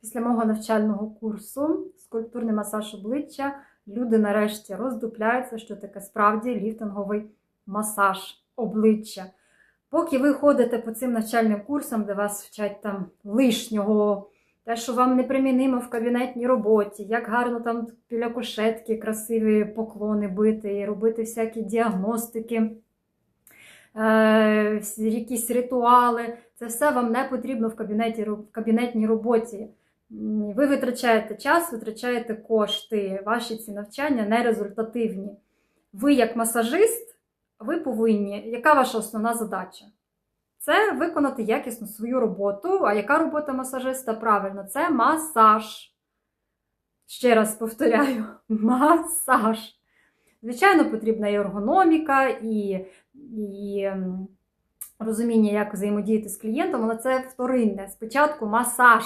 Після мого навчального курсу скульптурний масаж обличчя люди нарешті роздупляються, що таке справді ліфтинговий масаж обличчя. Поки ви ходите по цим навчальним курсам, де вас вчать там лишнього, те, що вам непримінимо в кабінетній роботі, як гарно там біля кушетки красиві поклони бити, і робити всякі діагностики, е, якісь ритуали. Це все вам не потрібно в, кабінеті, в кабінетній роботі. Ви витрачаєте час, витрачаєте кошти, ваші ці навчання нерезультативні. Ви, як масажист, ви повинні, яка ваша основна задача? Це виконати якісно свою роботу. А яка робота масажиста? Правильно, це масаж. Ще раз повторяю: масаж. Звичайно, потрібна і ергономіка, і, і розуміння, як взаємодіяти з клієнтом, але це вторинне. Спочатку масаж.